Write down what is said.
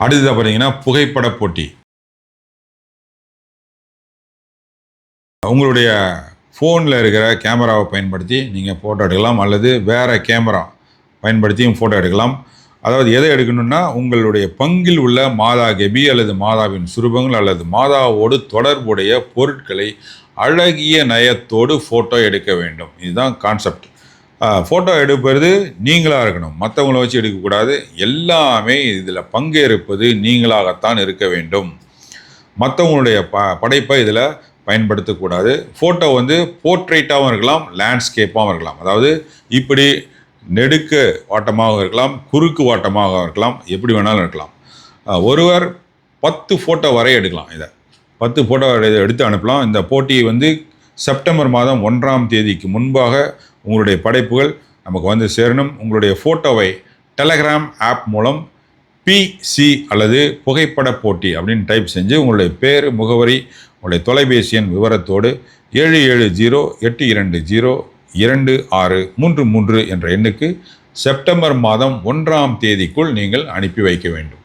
அடுத்ததாக பார்த்தீங்கன்னா புகைப்பட போட்டி. உங்களுடைய ஃபோனில் இருக்கிற கேமராவை பயன்படுத்தி நீங்கள் ஃபோட்டோ எடுக்கலாம். அல்லது வேறு கேமரா பயன்படுத்தியும் ஃபோட்டோ எடுக்கலாம். அதாவது எதை எடுக்கணும்னா உங்களுடைய பங்கில் உள்ள மாதா கெபி அல்லது மாதாவின் சுரூபங்கள் அல்லது மாதாவோடு தொடர்புடைய பொருட்களை அழகிய நயத்தோடு ஃபோட்டோ எடுக்க வேண்டும். இதுதான் கான்செப்ட் ஃபோட்டோ எடுப்பது நீங்களாக இருக்கணும். மற்றவங்கள வச்சு எடுக்கக்கூடாது. எல்லாமே இதில் பங்கேற்பது நீங்களாகத்தான் இருக்க வேண்டும். மற்றவங்களுடைய ப படைப்பை இதில் பயன்படுத்தக்கூடாது. ஃபோட்டோ வந்து போர்ட்ரேட்டாகவும் இருக்கலாம் லேண்ட்ஸ்கேப்பாகவும் இருக்கலாம். அதாவது இப்படி நெடுக்க வாட்டமாகவும் இருக்கலாம் குறுக்கு வாட்டமாக இருக்கலாம் எப்படி வேணாலும் இருக்கலாம். ஒருவர் பத்து ஃபோட்டோ வரை எடுக்கலாம் இதை. பத்து ஃபோட்டோ எடுத்து அனுப்பலாம். இந்த போட்டியை வந்து செப்டம்பர் மாதம் ஒன்றாம் தேதிக்கு முன்பாக உங்களுடைய படைப்புகள் நமக்கு வந்து சேரணும். உங்களுடைய ஃபோட்டோவை டெலகிராம் ஆப் மூலம் பிசி அல்லது புகைப்பட போட்டி அப்படின்னு டைப் செஞ்சு உங்களுடைய பேர் முகவரி உங்களுடைய தொலைபேசி எண் விவரத்தோடு ஏழு ஏழு ஜீரோ எட்டு இரண்டு ஜீரோ இரண்டு ஆறு மூன்று மூன்று என்ற எண்ணுக்கு செப்டம்பர் மாதம் ஒன்றாம் தேதிக்குள் நீங்கள் அனுப்பி வைக்க வேண்டும்.